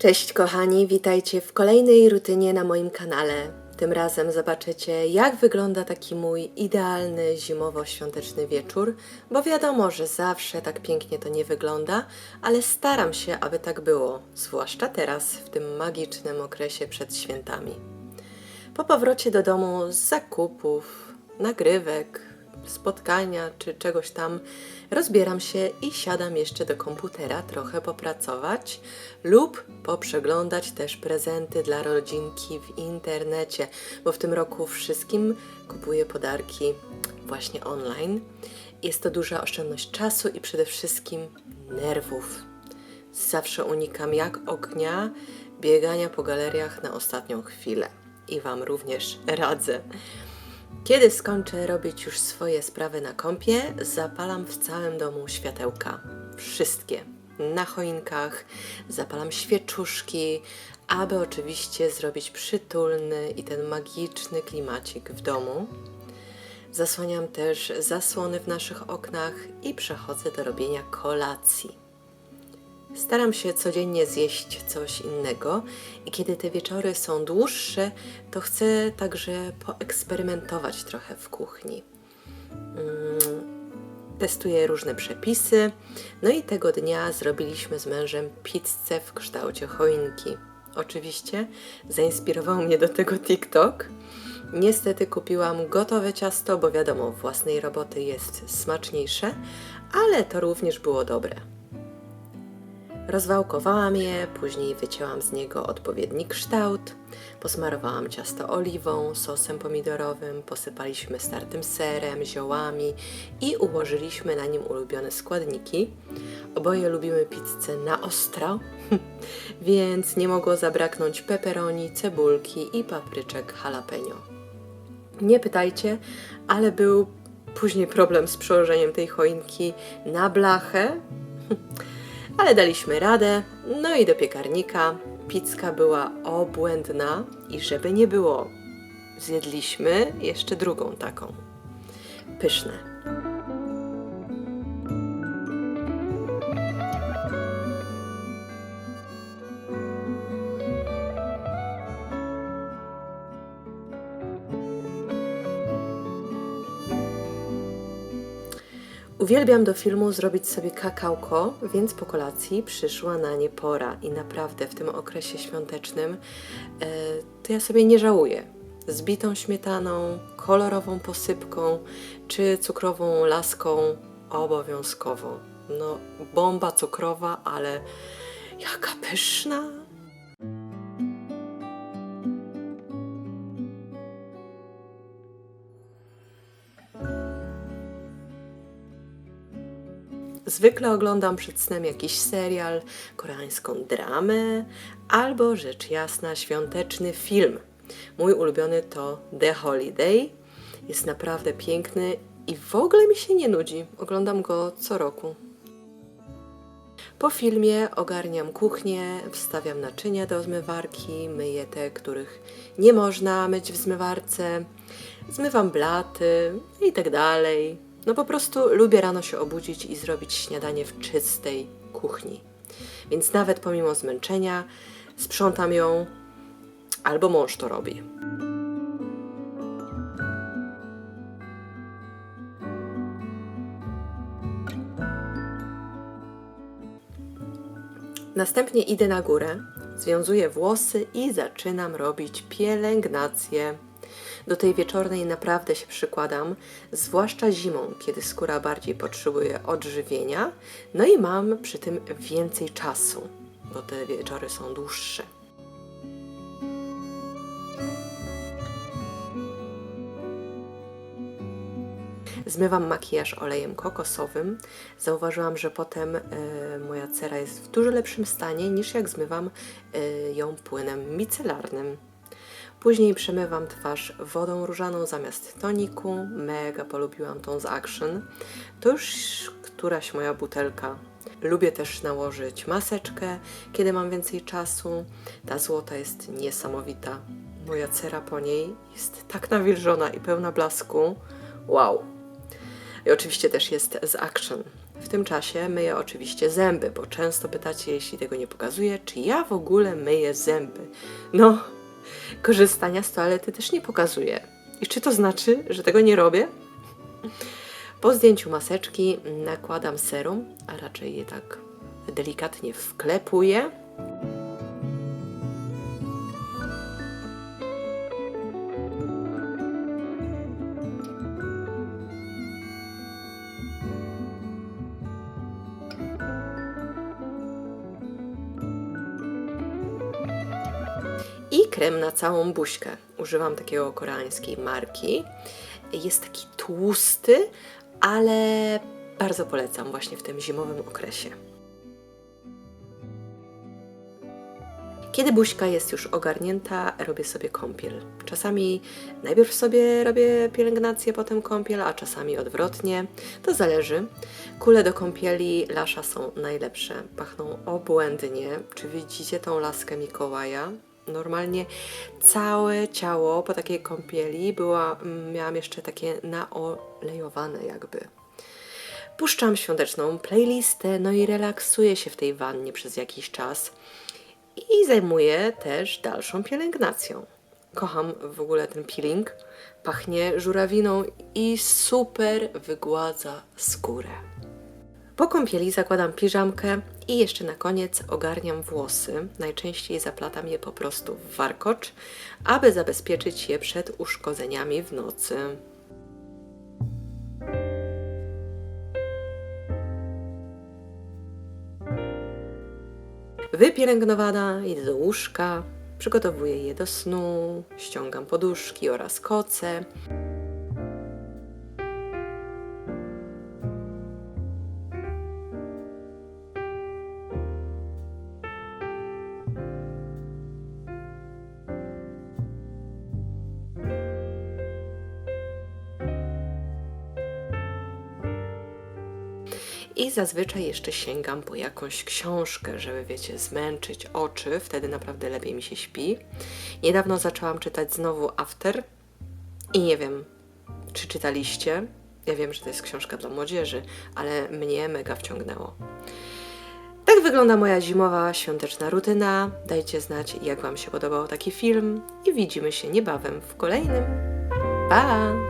Cześć kochani, witajcie w kolejnej rutynie na moim kanale. Tym razem zobaczycie, jak wygląda taki mój idealny zimowo-świąteczny wieczór, bo wiadomo, że zawsze tak pięknie to nie wygląda, ale staram się, aby tak było, zwłaszcza teraz, w tym magicznym okresie przed świętami. Po powrocie do domu z zakupów, nagrywek, spotkania czy czegoś tam, rozbieram się i siadam jeszcze do komputera trochę popracować lub poprzeglądać też prezenty dla rodzinki w internecie, bo w tym roku wszystkim kupuję podarki właśnie online. Jest to duża oszczędność czasu i przede wszystkim nerwów. Zawsze unikam jak ognia biegania po galeriach na ostatnią chwilę i Wam również radzę. Kiedy skończę robić już swoje sprawy na kąpie, zapalam w całym domu światełka. Wszystkie. Na choinkach, zapalam świeczuszki, aby oczywiście zrobić przytulny i ten magiczny klimacik w domu. Zasłaniam też zasłony w naszych oknach i przechodzę do robienia kolacji. Staram się codziennie zjeść coś innego i kiedy te wieczory są dłuższe, to chcę także poeksperymentować trochę w kuchni. Mm, Testuję różne przepisy. No i tego dnia zrobiliśmy z mężem pizzę w kształcie choinki. Oczywiście zainspirował mnie do tego TikTok. Niestety kupiłam gotowe ciasto, bo wiadomo, własnej roboty jest smaczniejsze, ale to również było dobre. Rozwałkowałam je, później wycięłam z niego odpowiedni kształt, posmarowałam ciasto oliwą, sosem pomidorowym, posypaliśmy startym serem, ziołami i ułożyliśmy na nim ulubione składniki. Oboje lubimy pizzę na ostro, więc nie mogło zabraknąć peperoni, cebulki i papryczek jalapeno. Nie pytajcie, ale był później problem z przełożeniem tej choinki na blachę. Ale daliśmy radę, no i do piekarnika. Pizka była obłędna i żeby nie było, zjedliśmy jeszcze drugą taką. Pyszne. Uwielbiam do filmu zrobić sobie kakałko, więc po kolacji przyszła na nie pora i naprawdę w tym okresie świątecznym e, to ja sobie nie żałuję. Z bitą śmietaną, kolorową posypką czy cukrową laską obowiązkowo. No, bomba cukrowa, ale jaka pyszna! Zwykle oglądam przed snem jakiś serial, koreańską dramę albo rzecz jasna świąteczny film. Mój ulubiony to The Holiday. Jest naprawdę piękny i w ogóle mi się nie nudzi. Oglądam go co roku. Po filmie ogarniam kuchnię, wstawiam naczynia do zmywarki, myję te, których nie można myć w zmywarce, zmywam blaty i tak dalej. No po prostu lubię rano się obudzić i zrobić śniadanie w czystej kuchni. Więc nawet pomimo zmęczenia sprzątam ją, albo mąż to robi. Następnie idę na górę, związuję włosy i zaczynam robić pielęgnację. Do tej wieczornej naprawdę się przykładam, zwłaszcza zimą, kiedy skóra bardziej potrzebuje odżywienia, no i mam przy tym więcej czasu, bo te wieczory są dłuższe. Zmywam makijaż olejem kokosowym. Zauważyłam, że potem e, moja cera jest w dużo lepszym stanie niż jak zmywam e, ją płynem micelarnym. Później przemywam twarz wodą różaną zamiast toniku. Mega polubiłam tą z Action. To już któraś moja butelka. Lubię też nałożyć maseczkę, kiedy mam więcej czasu. Ta złota jest niesamowita. Moja cera po niej jest tak nawilżona i pełna blasku. Wow! I oczywiście też jest z Action. W tym czasie myję oczywiście zęby, bo często pytacie, jeśli tego nie pokazuję, czy ja w ogóle myję zęby. No, korzystania z toalety też nie pokazuję. I czy to znaczy, że tego nie robię? Po zdjęciu maseczki nakładam serum, a raczej je tak delikatnie wklepuję. I krem na całą buźkę. Używam takiego koreańskiej marki. Jest taki tłusty, ale bardzo polecam właśnie w tym zimowym okresie. Kiedy buźka jest już ogarnięta, robię sobie kąpiel. Czasami najpierw sobie robię pielęgnację, potem kąpiel, a czasami odwrotnie. To zależy. Kule do kąpieli Lasza są najlepsze. Pachną obłędnie. Czy widzicie tą laskę Mikołaja? Normalnie całe ciało po takiej kąpieli była, mm, miałam jeszcze takie naolejowane jakby. Puszczam świąteczną playlistę, no i relaksuję się w tej wannie przez jakiś czas i zajmuję też dalszą pielęgnacją. Kocham w ogóle ten peeling. Pachnie żurawiną i super wygładza skórę. Po kąpieli zakładam piżamkę i jeszcze na koniec ogarniam włosy. Najczęściej zaplatam je po prostu w warkocz, aby zabezpieczyć je przed uszkodzeniami w nocy. Wypielęgnowana, idę do łóżka, przygotowuję je do snu, ściągam poduszki oraz koce. I zazwyczaj jeszcze sięgam po jakąś książkę, żeby, wiecie, zmęczyć oczy, wtedy naprawdę lepiej mi się śpi. Niedawno zaczęłam czytać znowu After i nie wiem, czy czytaliście. Ja wiem, że to jest książka dla młodzieży, ale mnie mega wciągnęło. Tak wygląda moja zimowa, świąteczna rutyna. Dajcie znać, jak Wam się podobał taki film i widzimy się niebawem w kolejnym. Pa!